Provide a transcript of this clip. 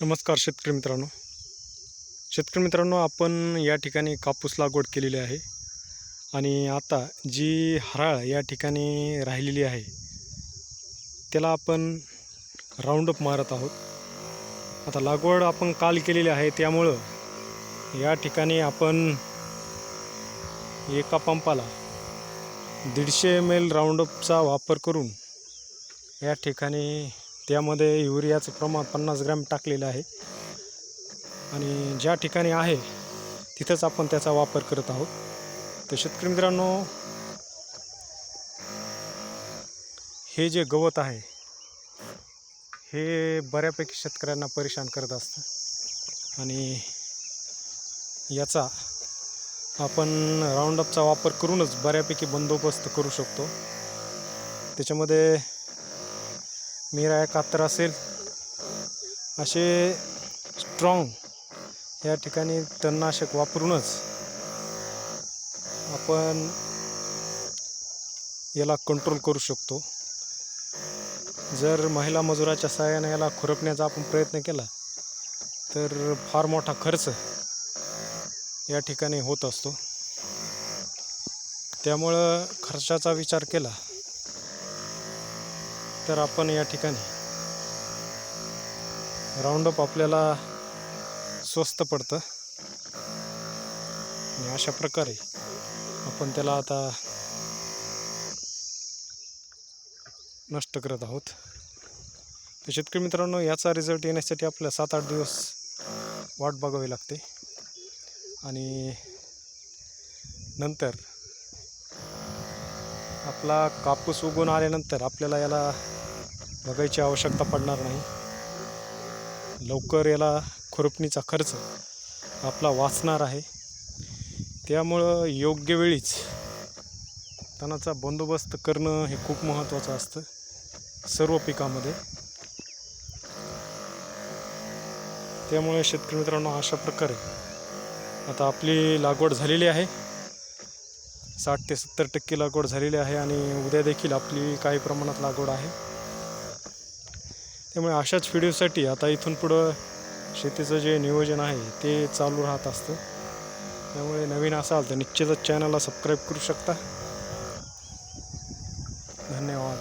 नमस्कार शेतकरी मित्रांनो. शेतकरी मित्रांनो आपण या ठिकाणी कापूस लागवड केलेली आहे आणि आता जी हराळ या ठिकाणी राहिलेली आहे त्याला आपण राऊंडअप मारत आहोत. आता लागवड आपण काल केलेली आहे त्यामुळं या ठिकाणी आपण एका पंपाला दीडशे एम एल राऊंडअपचा वापर करून या ठिकाणी त्यामध्ये युरियाचं प्रमाण पन्नास ग्रॅम टाकलेलं आहे. आणि ज्या ठिकाणी आहे तिथंच आपण त्याचा वापर करत आहोत. तर शेतकरी मित्रांनो हे जे गवत आहे हे बऱ्यापैकी शेतकऱ्यांना परेशान करत असतं. आणि याचा आपण राऊंडअपचा वापर करूनच बऱ्यापैकी बंदोबस्त करू शकतो. त्याच्यामध्ये मीरा एकाहत्तर असेल. असे स्ट्रॉंग या ठिकाणी तणनाशक वापरूनच आपण याला कंट्रोल करू शकतो. जर महिला मजुराच्या सहाय्याने याला खुरपण्याचा आपण प्रयत्न केला तर फार मोठा खर्च या ठिकाणी होत असतो. त्यामुळं खर्चाचा विचार केला तर आपण या ठिकाणी राऊंडअप आपल्याला स्वस्त पडतं. आणि अशा प्रकारे आपण त्याला आता नष्ट करत आहोत. तर शेतकरी मित्रांनो याचा रिझल्ट येण्यासाठी आपल्या सात आठ दिवस वाट बघावी लागते. आणि नंतर आपला कापूस उगवून आल्यानंतर आपल्याला याला बघायची आवश्यकता पडणार नाही. लवकर याला खुरपणीचा खर्च आपला वाचणार आहे. त्यामुळं योग्य वेळीच तणाचा बंदोबस्त करणं हे खूप महत्त्वाचं असतं सर्व पिकामध्ये. त्यामुळे शेतकरी मित्रांनो अशा प्रकारे आता आपली लागवड झालेली आहे. साठ ते सत्तर टक्के लागवड झालेली आहे आणि उद्या देखील आपली काही प्रमाणात लागवड आहे. त्यामुळे अशाच व्हिडिओसाठी आता इथून पुढं शेतीचं जे नियोजन आहे ते चालू राहत असतं. त्यामुळे नवीन असाल तर निश्चितच चॅनलला सबस्क्राईब करू शकता. धन्यवाद.